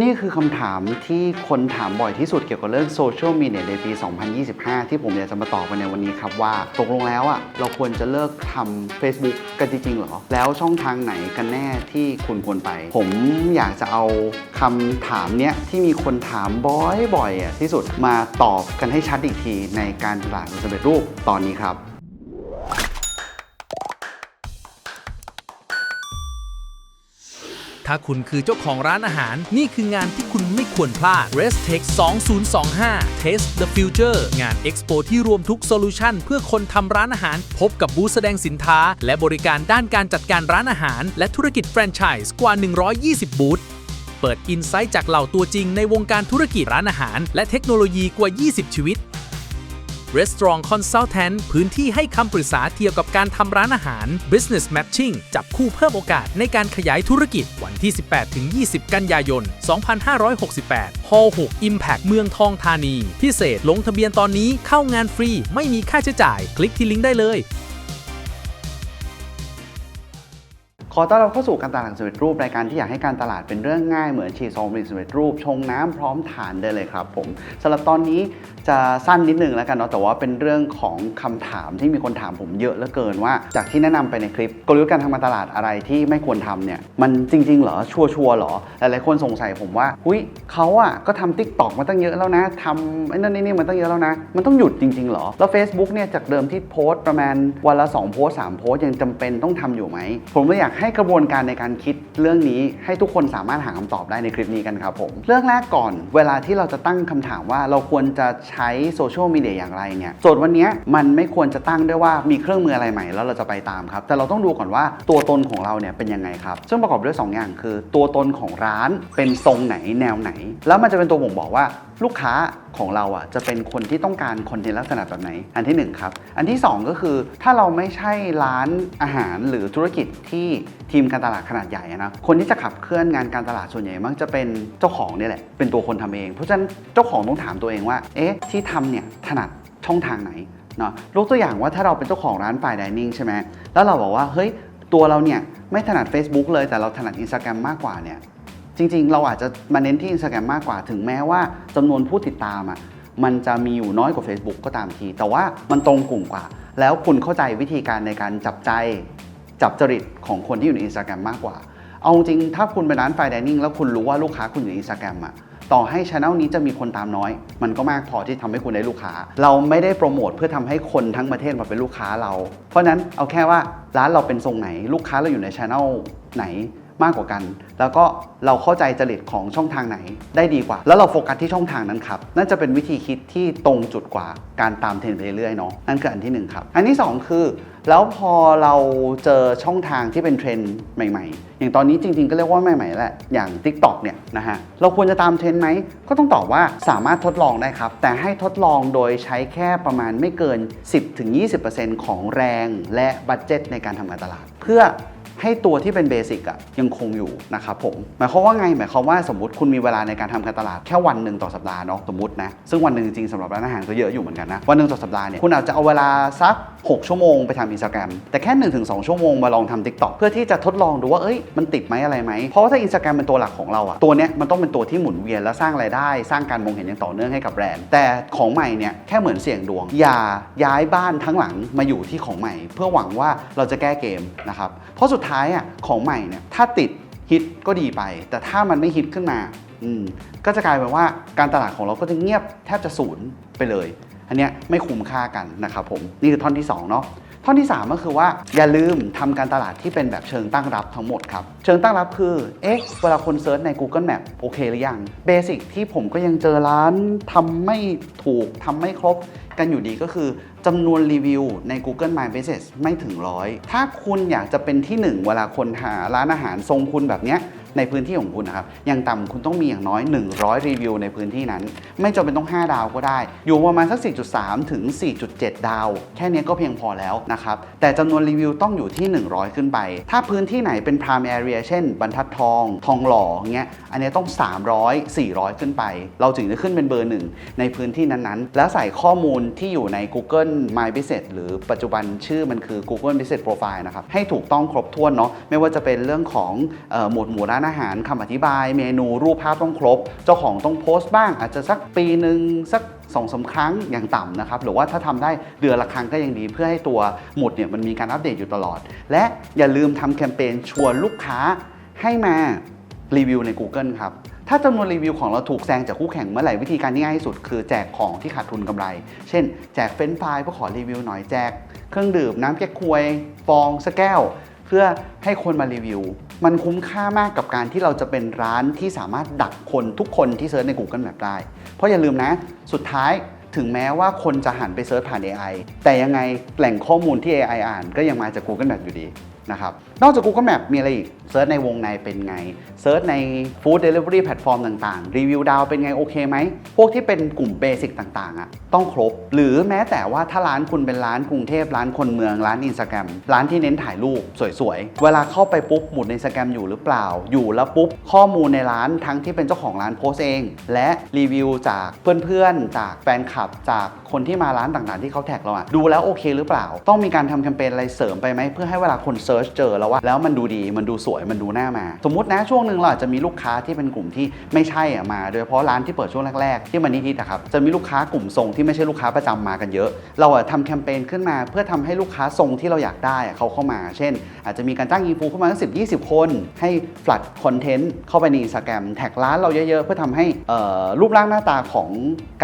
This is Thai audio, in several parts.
นี่คือคำถามที่คนถามบ่อยที่สุดเกี่ยวกับเรื่องโซเชียลมีเดียในปี 2025 ที่ผมอยากจะมาตอบกันในวันนี้ครับว่า ตกลงแล้วอะเราควรจะเลิกทำ Facebook กันจริงๆหรอ แล้วช่องทางไหนกันแน่ที่คุณควรไป ผมอยากจะเอาคำถามเนี้ยที่มีคนถามบ่อยๆอะที่สุดมาตอบกันให้ชัดอีกทีในการตลาดสำเร็จรูปตอนนี้ครับ ถ้าคุณคือเจ้าของร้านอาหาร นี่คืองานที่คุณไม่ควรพลาด Restech 2025 Taste the Future งาน Expo ที่รวมทุกโซลูชันเพื่อคนทำร้านอาหาร พบกับบูธแสดงสินค้า และบริการด้านการจัดการร้านอาหาร และธุรกิจแฟรนไชส์กว่า 120 บูธเปิดอินไซต์จากเหล่าตัวจริงในวงการธุรกิจร้านอาหาร และเทคโนโลยีกว่า 20 ชีวิต Restaurant Consultant พื้นที่ให้คำปรึกษาเกี่ยวกับการทำร้านอาหาร Business Matching จับคู่เพิ่มโอกาสในการขยายธุรกิจวันที่ 18-20 กันยายน 2568ฮอล6 Impact เมืองทองธานี พิเศษลงทะเบียนตอนนี้เข้างานฟรี ไม่มีค่าใช้จ่าย คลิกที่ลิงก์ได้เลย ขอต้อนรับเข้าสู่การตลาดสำเร็จรูปรายการที่อยากให้การตลาดเป็นเรื่องง่ายเหมือนฉีดซองเป็นสำเร็จรูป ชงน้ำพร้อมทานได้เลยครับผมสำหรับตอนนี้จะสั้นนิดนึงแล้วกันเนาะแต่ว่าเป็นเรื่องของคำถามที่มีคนถามผมเยอะเหลือเกินว่า จากที่แนะนำไปในคลิปกลยุทธ์การทำการตลาดอะไรที่ไม่ควรทำเนี่ยมันจริง ๆ เหรอชัวร์ๆเหรอหลายๆคนสงสัยผมว่าหุยเขาอะก็ทำทิกตอกมาตั้งเยอะแล้วนะทำไอ้นั่นนี่มาตั้งเยอะแล้วนะ มันต้องหยุดจริงๆเหรอ แล้ว Facebook เนี่ยจากเดิมที่โพสต์ประมาณวันละ2โพสต์3โพสต์ยังจำเป็นต้องทำอยู่ไหมผมเลยอยากให้กระบวนการในการคิดเรื่องนี้ให้ทุกคนสามารถหาคำตอบได้ในคลิปนี้กันครับผม เรื่องแรกก่อน เวลาที่เราจะตั้งคำถามว่าเราควรจะใช้โซเชียลมีเดียอย่างไรเนี่ยโจทย์วันนี้มันไม่ควรจะตั้งด้วยว่ามีเครื่องมืออะไรใหม่แล้วเราจะไปตามครับ แต่เราต้องดูก่อนว่าตัวตนของเราเนี่ยเป็นยังไงครับ ซึ่งประกอบด้วยสองอย่างคือ ตัวตนของร้านเป็นทรงไหนแนวไหน แล้วมันจะเป็นตัวบ่งบอกว่า ลูกค้าของเราอะจะเป็นคนที่ต้องการคอนเทนต์ลักษณะแบบไหน อันที่หนึ่งครับ อันที่สองก็คือถ้าเราไม่ใช่ร้านอาหารหรือธุรกิจที่ทีมการตลาดขนาดใหญ่นะ คนที่จะขับเคลื่อนงานการตลาดส่วนใหญ่มักจะเป็นเจ้าของนี่แหละ เป็นตัวคนทำเอง เพราะฉะนั้นเจ้าของต้องถามตัวเองว่า เอ๊ะ ที่ทำเนี่ยถนัดช่องทางไหนเนาะยกตัวอย่างว่าถ้าเราเป็นเจ้าของร้านฝ่ายดิเนิ่งใช่ไหมแล้วเราบอกว่า เฮ้ย ตัวเราเนี่ยไม่ถนัด Facebook เลย แต่เราถนัด Instagram มากกว่าเนี่ย จริงๆ เราอาจจะมาเน้นที่ Instagram มากกว่าถึงแม้ว่าจำนวนผู้ติดตามอะมันจะมีอยู่น้อยกว่า Facebook ก็ตามที แต่ว่ามันตรงกลุ่มกว่า แล้วคุณเข้าใจวิธีการในการจับใจจับจริตของคนที่อยู่ใน Instagram มากกว่า เอาจริงถ้าคุณเป็นร้านไฟดิเนิ่งแล้วคุณรู้ว่าลูกค้าคุณอยู่ใน Instagram อะต่อให้ช anel นี้จะมีคนตามน้อย มันก็มากพอที่ทำให้คุณได้ลูกค้า เราไม่ได้โปรโมทเพื่อทำให้คนทั้งประเทศมาเป็นลูกค้าเรา เพราะฉะนั้นเอาแค่ว่าร้านเราเป็นทรงไหน ลูกค้าเราอยู่ในช anel ไหน มากกว่ากัน แล้วก็เราเข้าใจจริตของช่องทางไหนได้ดีกว่า แล้วเราโฟกัสที่ช่องทางนั้นครับนั่นจะเป็นวิธีคิดที่ตรงจุดกว่าการตามเทรนด์ไปเรื่อยๆเนาะนั่นคืออันที่หนึ่งครับอันที่สองคือ แล้วพอเราเจอช่องทางที่เป็นเทรนด์ใหม่ ๆ อย่างตอนนี้จริง ๆ ก็เรียกว่าใหม่ๆแหละอย่าง TikTok เนี่ยนะฮะเราควรจะตามเทรนด์ไหมก็ต้องตอบว่าสามารถทดลองได้ครับ แต่ให้ทดลองโดยใช้แค่ประมาณไม่เกิน 10-20%ของแรงและบัตเจ็ตในการทำการตลาด เพื่อ ให้ตัวที่เป็นเบสิกอะยังคงอยู่นะครับผมหมายความว่าไงหมายความว่าสมมติคุณมีเวลาในการทำการตลาดแค่วันหนึ่งต่อสัปดาห์เนาะสมมตินะซึ่งวันหนึ่งจริงๆสำหรับร้านอาหารก็เยอะอยู่เหมือนกันนะวันหนึ่งต่อสัปดาห์เนี่ยคุณอาจจะเอาเวลาสัก 6 ชั่วโมงไปทำอินสตาแกรมแต่แค่1-2ชั่วโมงมาลองทำ Tik t o อกเพื่อที่จะทดลองดูว่าเอ้ยมันติดไหมอะไรไหมเพราะว่าถ้าอินสตาแกรมเป็นตัวหลักของเราอะตัวเนี้ยมันต้องเป็นตัวที่หมุนเวียนและสร้างรายได้ สร้างการมองเห็นอย่างต่อเนื่องให้กับแบรนด์แต่ของใหม่เนี่ยแค่เหมือนเสี่ยงดวง อย่าย้ายบ้านทั้งหลังมาอยู่ที่ของใหม่ เพื่อหวังว่าเราจะแก้เกมนะครับเพราะสุดท้ายอะของใหม่เนี่ยถ้าติดฮิตก็ดีไป แต่ถ้ามันไม่ฮิตขึ้นมาอืมก็จะกลายเป็นว่าการตลาดของเราก็จะเงียบแทบจะศูนย์ไปเลย อันเนี้ยไม่คุ้มค่ากันนะครับผมนี่คือท่อนที่2เนาะ ท่อที่ 3 ก็คือว่าอย่าลืมทำการตลาดที่เป็นแบบเชิงตั้งรับทั้งหมดครับ เชิงตั้งรับคือเอ๊ะเวลาคนเซิร์ชใน Google Map โอเคหรือยังเบสิกที่ผมก็ยังเจอร้านทำไม่ถูกทำไม่ครบกันอยู่ดีก็คือจำนวนรีวิวใน Google My Business ไม่ถึงร้อยถ้าคุณอยากจะเป็นที่หนึ่งเวลาคนหาร้านอาหารทรงคุณแบบเนี้ย ในพื้นที่ของคุณนะครับอย่างต่ำคุณต้องมีอย่างน้อย 100 รีวิวในพื้นที่นั้น ไม่จำเป็นต้อง 5 ดาวก็ได้ อยู่ประมาณสัก 4.3 ถึง 4.7 ดาว แค่นี้ก็เพียงพอแล้วนะครับ แต่จำนวนรีวิวต้องอยู่ที่ 100 ขึ้นไป ถ้าพื้นที่ไหนเป็น prime area เช่น บรรทัดทอง ทองหล่อเงี้ย อันนี้ต้อง 300 400 ขึ้นไป เราถึงจะขึ้นเป็นเบอร์หนึ่งในพื้นที่นั้นๆ แล้วใส่ข้อมูลที่อยู่ใน Google My Business หรือปัจจุบันชื่อมันคือ Google Business Profile นะครับ ให้ถูกต้องครบถ้วนเนาะ ไม่ว่าจะเป็นเรื่องของออหมวดหมู่ร้านานอาหารคำอธิบายเมนูรูปภาพต้องครบ เจ้าของต้องโพสต์บ้าง อาจจะสักปีหนึ่งสักสองสาครั้งอย่างต่ำนะครับ หรือว่าถ้าทำได้เดือนละครั้งก็ยังดี เพื่อให้ตัวหมุดเนี่ยมันมีการอัปเดตอยู่ตลอด และอย่าลืมทำแคมเปญชวนลูกค้าให้มารีวิวใน Google ครับถ้าจำนวนรีวิวของเราถูกแซงจากคู่แข่งเมื่อไหร่วิธีการที่ง่ายที่สุดคือแจกของที่ขาดทุนกำไร เช่น แจกเฟรนฟรายเพื่อขอรีวิวหน่อยแจก เครื่องดื่มน้ำแก้ควย ฟองสกแก้ว เพื่อให้คนมารีวิว มันคุ้มค่ามากกับการที่เราจะเป็นร้านที่สามารถดักคนทุกคนที่เซิร์ชใน Google Map ได้ เพราะอย่าลืมนะ สุดท้ายถึงแม้ว่าคนจะหันไปเซิร์ชผ่าน AI แต่ยังไงแหล่งข้อมูลที่ AI อ่านก็ยังมาจาก Google Map อยู่ดี นะครับ นอกจาก Google Map มีอะไรอีกเซิร์ชในวงในเป็นไงเซิร์ชใน Food Delivery แพลตฟอร์มต่างๆ รีวิวดาวเป็นไงโอเคไหม พวกที่เป็นกลุ่มเบสิกต่างๆอะต้องครบ หรือแม้แต่ว่าถ้าร้านคุณเป็นร้านกรุงเทพร้านคนเมืองร้านอินสตาแกรมร้านที่เน้นถ่ายรูปสวยๆ เวลาเข้าไปปุ๊บหมุดในอินสตาแกรมอยู่หรือเปล่า อยู่แล้วปุ๊บข้อมูลในร้านทั้งที่เป็นเจ้าของร้านโพสเอง และรีวิวจากเพื่อนๆ จากแฟนคลับจากคนที่มาร้านต่างๆ ที่เขาแท็กเราอะดูแล้วโอเคหรือเปล่า ต้องมีการทำแคมเปญอะไรเสริมไปไหมเพื่อให้เวลาคนเซิร์ชเจอแล้วว่าแล้วมันดูดีมันดูสวยมันดูน่ามา สมมตินะช่วงหนึ่งเราอาจจะมีลูกค้าที่เป็นกลุ่มที่ไม่ใช่อะมา โดยเฉพาะร้านที่เปิดช่วงแรกๆที่มันนิดๆอะครับจะมีลูกค้ากลุ่มทรงที่ไม่ใช่ลูกค้าประจำมากันเยอะ เราอะทำแคมเปญขึ้นมา เพื่อทำให้ลูกค้าทรงที่เราอยากได้เขาเข้ามา เช่น อาจจะมีการจ้างอินฟูเข้ามาสักสิบยี่สิบคน ให้ฟลัดคอนเทนต์เข้าไปในอินสตาแกรมแท็กร้านเราเยอะๆ เพื่อทำให้รูปร่างหน้าตาของ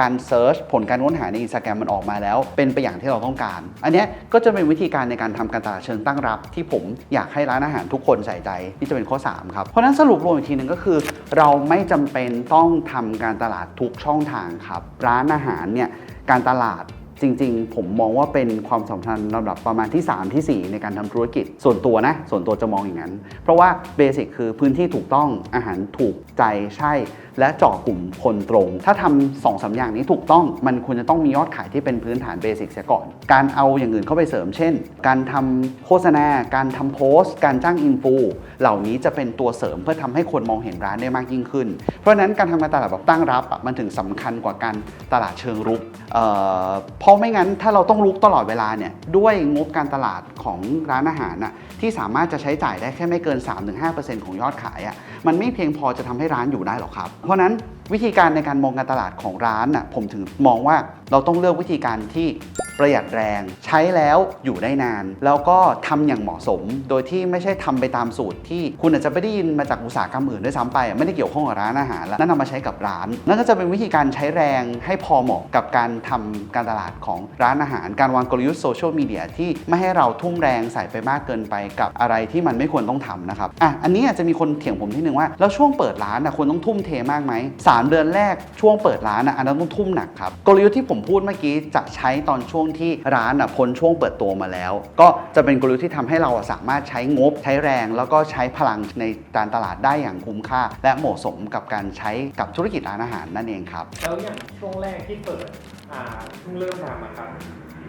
การเซิร์ชผลการค้นหาในอินสตาแกรมมันออกมาแล้ว เป็นไปอย่างที่เราต้องการ อันนี้ก็จะเป็นวิธีการในการทำการตลาดเชิงตั้งรับที่ผมอยากให้ร้านอาหารทุกคนใส่ใจนี่จะเป็นข้อ 3 ครับ เพราะฉะนั้นสรุปรวมอีกทีหนึ่งก็คือ เราไม่จำเป็นต้องทำการตลาดทุกช่องทางครับ ร้านอาหารเนี่ยการตลาด จริง ๆ ผมมองว่าเป็นความสำคัญลำดับประมาณที่ 3 ที่ 4 ในการทำธุรกิจ ส่วนตัวนะ ส่วนตัวจะมองอย่างนั้น เพราะว่าเบสิกคือพื้นที่ถูกต้องอาหารถูกใจใช่ และเจาะกลุ่มคนตรง ถ้าทำสองสามอย่างนี้ถูกต้องมันควรจะต้องมียอดขายที่เป็นพื้นฐานเบสิกเสียก่อน การเอาอย่างอื่นเข้าไปเสริม เช่น การทำโฆษณา การทำโพสต์ การจ้างอินฟูเหล่านี้จะเป็นตัวเสริมเพื่อทำให้คนมองเห็นร้านได้มากยิ่งขึ้น เพราะฉะนั้นการทำการตลาดแบบตั้งรับมันถึงสำคัญกว่าการตลาดเชิงรุกเอ่อราะไม่งั้นถ้าเราต้องลุกตลอดเวลาเนี่ยด้วยงบการตลาดของร้านอาหารน่ะที่สามารถจะใช้จ่ายได้แค่ไม่เกิน 3-5%ของยอดขายอะมันไม่เพียงพอจะทำให้ร้านอยู่ได้หรอกครับ เพราะนั้น วิธีการในการมองการตลาดของร้านน่ะผมถึงมองว่าเราต้องเลือกวิธีการที่ประหยัดแรง ใช้แล้วอยู่ได้นาน แล้วก็ทำอย่างเหมาะสม โดยที่ไม่ใช่ทำไปตามสูตรที่คุณอาจจะไม่ได้ยินมาจากอุตสาหกรรมอื่นด้วยซ้ำไป ไม่ได้เกี่ยวข้องกับร้านอาหารแล้วนั่นนำมาใช้กับร้าน นั่นก็จะเป็นวิธีการใช้แรงให้พอเหมาะกับการทำการตลาดของร้านอาหาร การวางกลยุทธ์โซเชียลมีเดียที่ไม่ให้เราทุ่มแรงใส่ไปมากเกินไปกับอะไรที่มันไม่ควรต้องทำนะครับอะอันนี้อาจจะมีคนเถียงผมที่หนึ่งว่าแล้วช่วงเปิดร้านนะควรต้องทุ่มเทมากไหมสามเดือนแรกช่วงเปิดร้านนะอันนั้นต้องทุ่มหนักครับกลยุทธ์ที่ผมพูดเมื่อกี้จะใช้ตอนช่วงที่ร้านนะพ้นช่วงเปิดตัวมาแล้ว ก็จะเป็นกลยุทธ์ที่ทำให้เราสามารถใช้งบ ใช้แรง แล้วก็ใช้พลังในการตลาดได้อย่างคุ้มค่า และเหมาะสมกับการใช้กับธุรกิจร้านอาหารนั่นเองครับแล้วอย่างช่วงแรกที่เปิดอ่าเพิ่งเริ่มทำอะครับ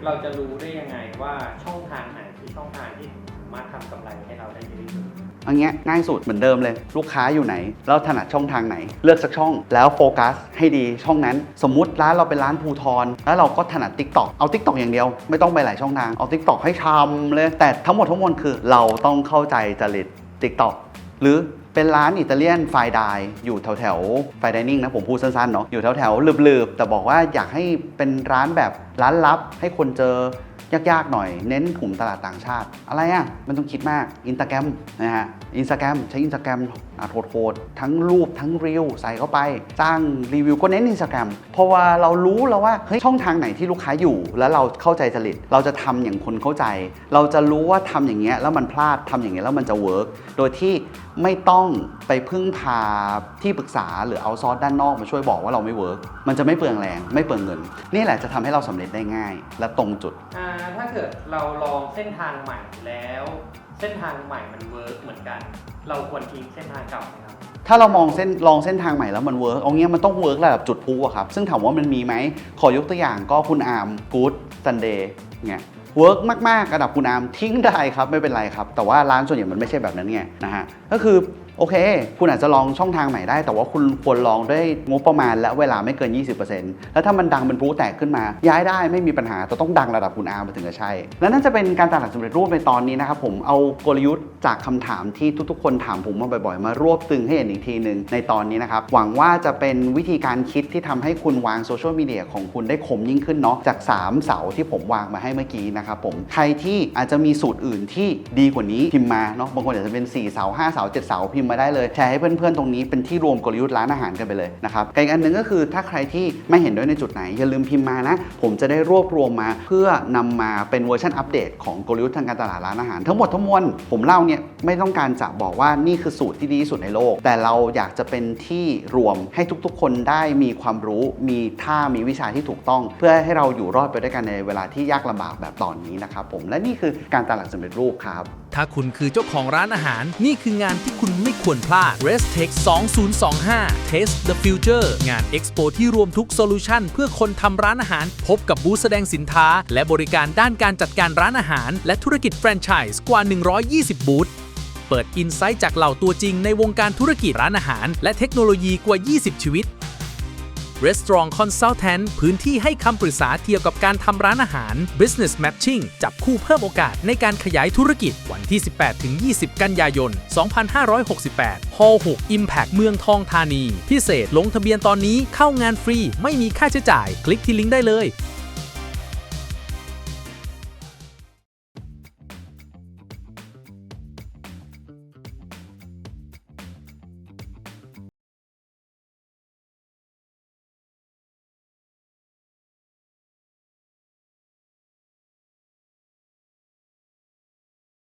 เราจะรู้ได้ยังไงว่าช่องทางไหนคือช่องทางที่สามารถทำกำไรให้เราได้เยอะที่สุด อันเนี้ยง่ายสุดเหมือนเดิมเลย ลูกค้าอยู่ไหน แล้วถนัดช่องทางไหน เลือกสักช่อง แล้วโฟกัสให้ดีช่องนั้น สมมุติร้านเราเป็นร้านภูทรแล้วเราก็ถนัด Tik t o อกเอา Tik t o อกอย่างเดียว ไม่ต้องไปหลายช่องทางเอา Tik t o อกให้ชำเลย แต่ทั้งหมดทั้งมวลคือเราต้องเข้าใจจริต Tik t o อกหรือเป็นร้านอิตาเลียนไฟดายอยู่แถวแถวไฟดิเนิ่งนะผมพูดสั้นๆเนาะอยู่แถวแถวลืบๆ แต่บอกว่าอยากให้เป็นร้านแบบร้านลับให้คนเจอ ยากๆหน่อย เน้นกลุ่มตลาดต่างชาติ อะไรอะ มันต้องคิดมากอินสตาแกรมนะฮะอินสตาแกรมใช้อินสตาแกรม โหดๆทั้งรูปทั้งรีวใส่เข้าไปจ้างรีวิวก็เน้นอินสตาแกรมเพราะว่าเรารู้แล้วว่าเฮ้ยช่องทางไหนที่ลูกค้าอยู่ แล้วเราเข้าใจจริต เราจะทำอย่างคนเข้าใจ เราจะรู้ว่าทำอย่างเงี้ยแล้วมันพลาดทำอย่างเงี้ยแล้วมันจะเวิร์กโดยที่ไม่ต้องไปพึ่งพาที่ปรึกษาหรือเอาซอสด้านนอกมาช่วยบอกว่าเราไม่เวิร์กมันจะไม่เปลืองแรงไม่เปลืองเงิน นี่แหละจะทำให้เราสำเร็จได้ง่าย และตรงจุดอ่าถ้าเกิดเราลองเส้นทางใหม่แล้ว เส้นทางใหม่มันเวิร์กเหมือนกัน เราควรทิ้งเส้นทางเก่าไหมครับ ถ้าเรามองเส้นลองเส้นทางใหม่แล้วมันเวิร์กเอางี้มันต้องเวิร์กระดับจุดพูอะครับ ซึ่งถามว่ามันมีไหม ขอยกตัวอย่างก็คุณอาร์มกู๊ดซันเดย์เนี่ยเวิร์กมากๆระดับคุณอาร์มทิ้งได้ครับไม่เป็นไรครับ แต่ว่าร้านส่วนใหญ่มันไม่ใช่แบบนั้นไงนะฮะก็คือ โอเค คุณอาจจะลองช่องทางใหม่ได้ แต่ว่าคุณควรลองด้วยงบประมาณและเวลาไม่เกิน 20%แล้วถ้ามันดังเป็นพลุแตกขึ้นมา ย้ายได้ไม่มีปัญหาแต่ต้องดังระดับคุณอามาถึงจะใช่ และนั่นจะเป็นการตลาดสำเร็จรูปในตอนนี้นะครับผมเอากลยุทธ์จากคำถามที่ทุกๆ คนถามผมมาบ่อยๆ มารวบตึงให้เห็นอีกทีหนึ่งในตอนนี้นะครับหวังว่าจะเป็นวิธีการคิดที่ทำให้คุณวางโซเชียลมีเดียของคุณได้คมยิ่งขึ้นเนาะจาก 3 เสาที่ผมวางมาให้เมื่อกี้นะครับผมใครที่อาจจะมีสูตรอื่นที่ดีกว่านี้พิมพ์มาเนาะบางคนอาจจะเป็น4เสา5เสา7เสาพิมมาได้เลย แชร์ให้เพื่อนๆ ตรงนี้เป็นที่รวมกลยุทธ์ร้านอาหารกันไปเลยนะครับกับอีกอันหนึ่งก็คือถ้าใครที่ไม่เห็นด้วยในจุดไหน อย่าลืมพิมพ์มานะ ผมจะได้รวบรวมมาเพื่อนำมาเป็นเวอร์ชันอัปเดตของกลยุทธ์ทางการตลาดร้านอาหาร ทั้งหมดทั้งมวลผมเล่าเนี่ยไม่ต้องการจะบอกว่านี่คือสูตรที่ดีที่สุดในโลก แต่เราอยากจะเป็นที่รวมให้ทุกๆ คนได้มีความรู้ มีท่ามีวิชาที่ถูกต้อง เพื่อให้เราอยู่รอดไปด้วยกันในเวลาที่ยากลำบากแบบตอนนี้นะครับผมและนี่คือการตลาดสำเร็จรูปครับถ้าคุณคือเจ้าของร้านอาหาร นี่คืองานที่คุณไม่ควรพลาด Restech 2025 Taste the Future งาน Expo ที่รวมทุกโซลูชันเพื่อคนทำร้านอาหาร พบกับบูธแสดงสินค้า และบริการด้านการจัดการร้านอาหาร และธุรกิจแฟรนไชส์กว่า 120 บูธเปิดอินไซต์จากเหล่าตัวจริงในวงการธุรกิจร้านอาหาร และเทคโนโลยีกว่า 20 ชีวิต Restaurant Consultant พื้นที่ให้คำปรึกษาเกี่ยวกับการทำร้านอาหาร Business Matching จับคู่เพิ่มโอกาสในการขยายธุรกิจวันที่ 18-20 กันยายน 2568ฮอล6 Impact เมืองทองธานี พิเศษลงทะเบียนตอนนี้เข้างานฟรี ไม่มีค่าใช้จ่าย คลิกที่ลิงก์ได้เลย